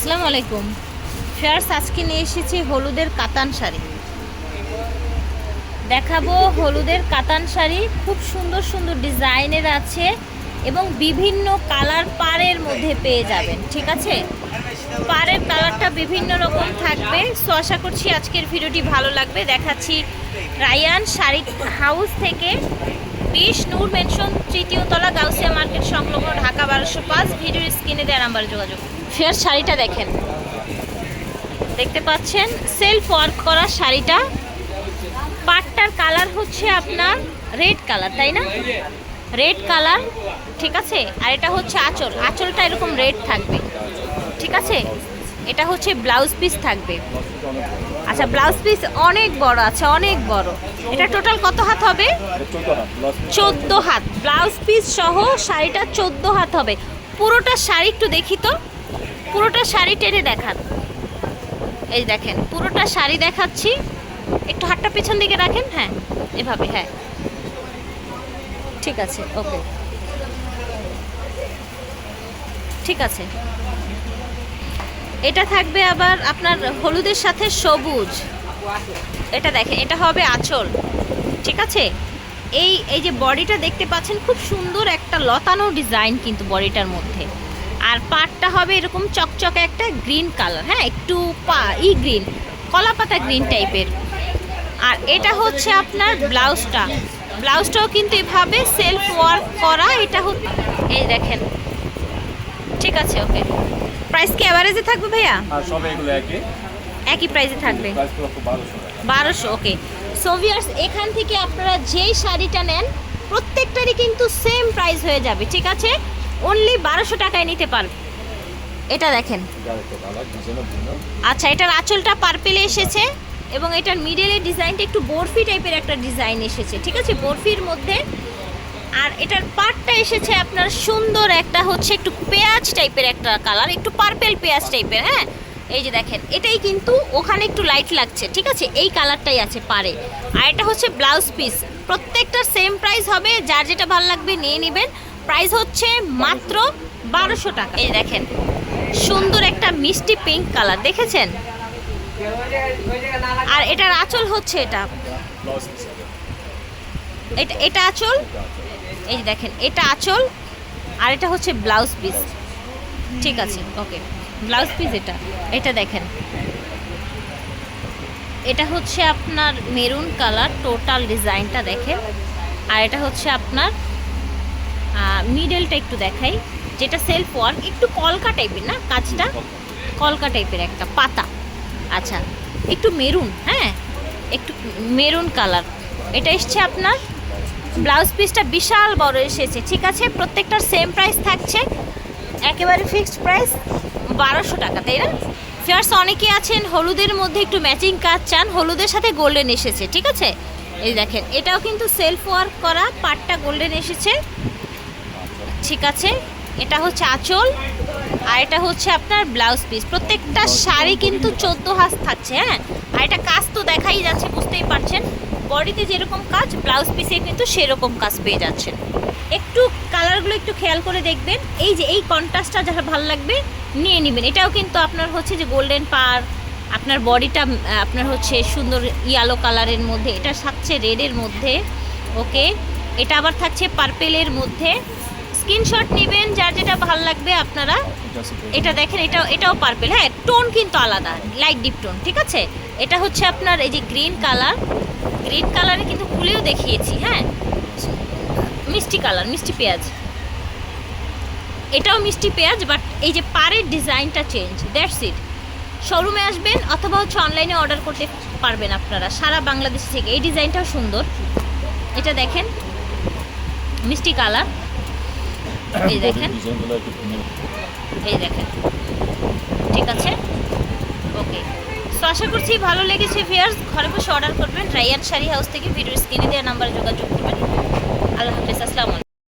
আসসালামু আলাইকুম। ফেয়ার্স, আজকে নিয়ে এসেছি হলুদের কাতান শাড়ি। দেখাবো হলুদের কাতান শাড়ি। খুব সুন্দর সুন্দর ডিজাইনের আছে এবং বিভিন্ন কালার পাড়ের মধ্যে পেয়ে যাবেন, ঠিক আছে? পাড়ের কালারটা বিভিন্ন রকম থাকবে। সো, আশা করছি আজকের ভিডিওটি ভালো লাগবে। দেখাচ্ছি রায়ান শাড়ি হাউস থেকে বিশ নূর মেনশন তৃতীয় তলা গাউসিয়া মার্কেট স্ক্রিনে দেওয়ার নাম্বার যোগাযোগ। ফেয়ার শাড়িটা দেখেন। দেখতে পাচ্ছেন সেলফ ওয়ার্ক করা শাড়িটা। পাটটার কালার হচ্ছে আপনার রেড কালার তাই না? রেড কালার ঠিক আছে? আর এটা হচ্ছে আঁচল। আঁচলটা এরকম রেড থাকবে। ঠিক আছে? এটা হচ্ছে ব্লাউজ পিস থাকবে। আচ্ছা ব্লাউজ পিস অনেক বড় আছে অনেক বড়। এটা টোটাল কত হাত হবে? চোদ্দ হাত ব্লাউজ পিস সহ শাড়িটা চোদ্দ হাত হবে। পুরোটা শাড়ি একটু দেখি তো। পুরোটা শাড়ি টেনে দেখান। এই দেখেন, পুরোটা শাড়ি দেখাচ্ছি। একটু হাতটা পেছন দিকে রাখেন হ্যাঁ এভাবে হ্যাঁ। ঠিক আছে, ওকে। ঠিক আছে। এটা থাকবে আবার আপনার হলুদের সাথে সবুজ। এটা দেখেন, এটা হবে আঁচল। ঠিক আছে? এই এই যে বডিটা দেখতে পাচ্ছেন খুব সুন্দর একটা লতানো ডিজাইন কিন্তু বডিটার মধ্যে। আর পাটটা হবে এরকম চকচকে একটা গ্রিন কালার হ্যাঁ একটু পা ই গ্রিন কলা পাতা গ্রিন টাইপের। আর এটা হচ্ছে আপনার ব্লাউজটা। ব্লাউজটাও কিন্তু এভাবে সেলফ ওয়ার্ক করা এটা হচ্ছে এই দেখেন। ঠিক আছে ওকে। প্রাইস কি অ্যাভারেজে থাকবে ভাইয়া? আর সব এগুলো একই? একই প্রাইসে থাকবে। বারোশো ওকে। সোভিয়ার্স, এখান থেকে আপনারা যেই শাড়িটা নেন, প্রত্যেকটারই কিন্তু সেম প্রাইস হয়ে যাবে, ঠিক আছে? অনলি বারোশো টাকায় নিতে পারবে এটা দেখেন। আচ্ছা এটার আঁচলটা পার্পেলে এসেছে এবং এটার মিডলের ডিজাইনটা একটু বরফি টাইপের একটা ডিজাইন এসেছে, ঠিক আছে? বরফির মধ্যে। আর এটার পাটটা এসেছে আপনার সুন্দর একটা হচ্ছে একটু পেঁয়াজ টাইপের একটা কালার একটু পার্পেল পেঁয়াজ টাইপের হ্যাঁ? এই যে দেখেন, এটাই কিন্তু ওখানে একটু লাইট লাগছে, ঠিক আছে? এই কালারটাই আছে পারে আর এটা হচ্ছে ব্লাউজ পিস প্রত্যেকটা সেম প্রাইস হবে, যার যেটা ভালো লাগবে নিয়ে নেবেন। প্রাইস হচ্ছে মাত্র বারোশো টাকা। এই দেখেন, সুন্দর একটা মিষ্টি পিঙ্ক কালার দেখেছেন? আর এটার আঁচল হচ্ছে এটা। এটা এটা আঁচল? এই দেখেন, এটা আঁচল, আর এটা হচ্ছে ব্লাউজ পিস ঠিক আছে ওকে ব্লাউজ পিস এটা। এটা দেখেন। এটা হচ্ছে আপনার মেরুন কালার, টোটাল ডিজাইনটা দেখেন। আর এটা হচ্ছে আপনার মিডলটা একটু দেখাই। যেটা সেলফ ওয়ার্ক একটু কলকা টাইপের না কাজটা? কলকা টাইপের একটা পাতা। আচ্ছা একটু মেরুন হ্যাঁ? একটু মেরুন কালার। এটা এসছে আপনার, ব্লাউজ পিসটা বিশাল বড় এসেছে। ঠিক আছে, প্রত্যেকটার সেম প্রাইস থাকছে। একেবারে ফিক্সড প্রাইস বারোশো টাকা তাই না? ফেয়ার্স অনেকে আছেন হলুদের মধ্যে একটু ম্যাচিং কাজ চান হলুদের সাথে গোল্ডেন এসেছে ঠিক আছে? এই দেখেন এটাও কিন্তু সেলফ ওয়ার্ক করা পাটটা গোল্ডেন এসেছে। ঠিক আছে এটা হচ্ছে আঁচল আর এটা হচ্ছে আপনার ব্লাউজ পিস প্রত্যেকটা শাড়ি কিন্তু চোদ্দ হাত থাকছে হ্যাঁ? আর এটা কাজ তো দেখাই যাচ্ছে বুঝতেই পারছেন। বডিতে যেরকম কাজ ব্লাউজ পিসে কিন্তু সেরকম কাজ পেয়ে যাচ্ছেন। একটু কালারগুলো একটু খেয়াল করে দেখবেন। এই যে, এই কন্ট্রাস্টটা যারা ভালো লাগবে, নিয়ে নেবেন। এটাও কিন্তু আপনার হচ্ছে যে গোল্ডেন পার, আপনার বডিটা, আপনার হচ্ছে সুন্দর ইয়েলো কালারের মধ্যে, এটা থাকছে রেডের মধ্যে ওকে এটা আবার থাকছে পার্পেলের মধ্যে। স্ক্রিনশট নেবেন, যার যেটা ভালো লাগবে আপনারা, এটা দেখেন এটা এটাও পার্পেল হ্যাঁ টোন কিন্তু আলাদা লাইট ডিপ টোন ঠিক আছে? এটা হচ্ছে আপনার এই যে গ্রিন কালার গ্রিন কালারে কিন্তু খুলেও দেখিয়েছি হ্যাঁ? মিষ্টি কালার মিষ্টি পেঁয়াজ। এটাও মিষ্টি পেঁয়াজ বাট এই যে পাড়ের ডিজাইনটা চেঞ্জ দ্যাটস ইট শোরুমে আসবেন অথবা হচ্ছে অনলাইনে অর্ডার করতে পারবেন আপনারা সারা বাংলাদেশ থেকে। এই ডিজাইনটাও সুন্দর। এটা দেখেন মিষ্টি কালার এই দেখেন। এই দেখেন। ঠিক আছে? ওকে তো আশা করছি ভালো লেগেছে ভিয়ার্স ঘরে বসে অর্ডার করবেন। রায়ান শাড়ি হাউস থেকে ভিডিও স্ক্রিনে দেওয়া নাম্বারে যোগাযোগ করবেন। আল্লাহ হাফিজ, আসসালামু